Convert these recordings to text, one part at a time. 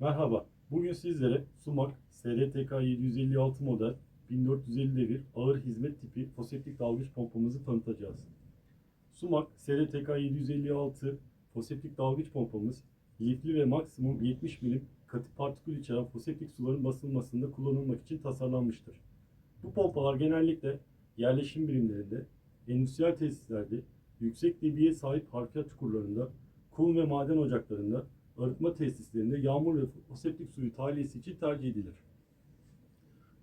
Merhaba, bugün sizlere Sumak SRTK 756 model 1450 devir ağır hizmet tipi foseptik dalgıç pompamızı tanıtacağız. Sumak SRTK 756 foseptik dalgıç pompamız lifli ve maksimum 70 milim katı partikül içeren foseptik suların basılmasında kullanılmak için tasarlanmıştır. Bu pompalar genellikle yerleşim birimlerinde, endüstriyel tesislerde, yüksek debiye sahip harfiyat çukurlarında, kum ve maden ocaklarında, arıtma tesislerinde yağmur ve foseptik suyu tahliyesi için tercih edilir.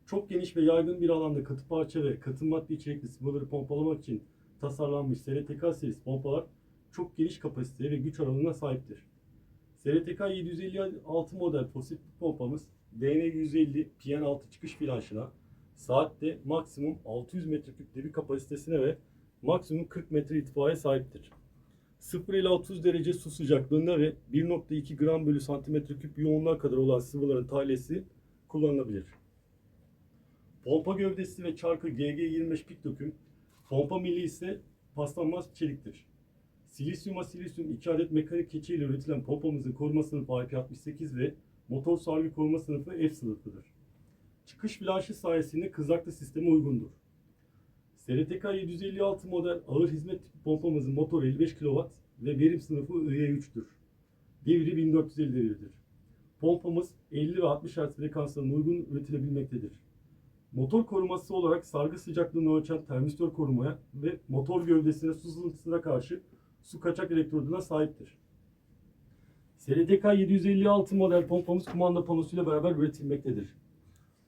Çok geniş ve yaygın bir alanda katı parça ve katı madde içerikli sıvıları pompalamak için tasarlanmış SRTK serisi pompalar çok geniş kapasiteye ve güç aralığına sahiptir. SRTK 756 model foseptik pompamız DN150 PN6 çıkış flanşına saatte maksimum 600 metreküp bir kapasitesine ve maksimum 40 metre irtifaya sahiptir. 0 ile 30 derece su sıcaklığında ve 1.2 gram bölü santimetre küp yoğunluğa kadar olan sıvıların tahliyesi kullanılabilir. Pompa gövdesi ve çarkı GG25 pik döküm, pompa mili ise paslanmaz çeliktir. Silisyuma silisyum 2 adet mekanik keçi ile üretilen pompamızın koruma sınıfı IP68 ve motor sargı koruma sınıfı F sınıfıdır. Çıkış flanşı sayesinde kızaklı sisteme uygundur. SRTK 756 model ağır hizmet tipi pompamızın motoru 55 kW ve verim sınıfı IE3'tür. Devri 1450 devridir. Pompamız 50 ve 60 Hz frekanslarına uygun üretilebilmektedir. Motor koruması olarak sargı sıcaklığını ölçen termistör korumaya ve motor gövdesine su sızıntısına karşı su kaçak elektroduna sahiptir. SRTK 756 model pompamız kumanda panosuyla beraber üretilmektedir.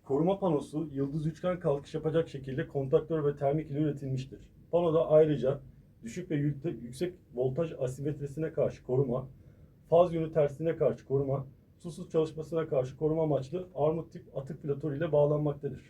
Koruma panosu yıldız üçgen kalkış yapacak şekilde kontaktör ve termik ile üretilmiştir. Panoda ayrıca düşük ve yüksek voltaj asimetrisine karşı koruma, faz yönü tersine karşı koruma, susuz çalışmasına karşı koruma amaçlı armut tip atık filatör ile bağlanmaktadır.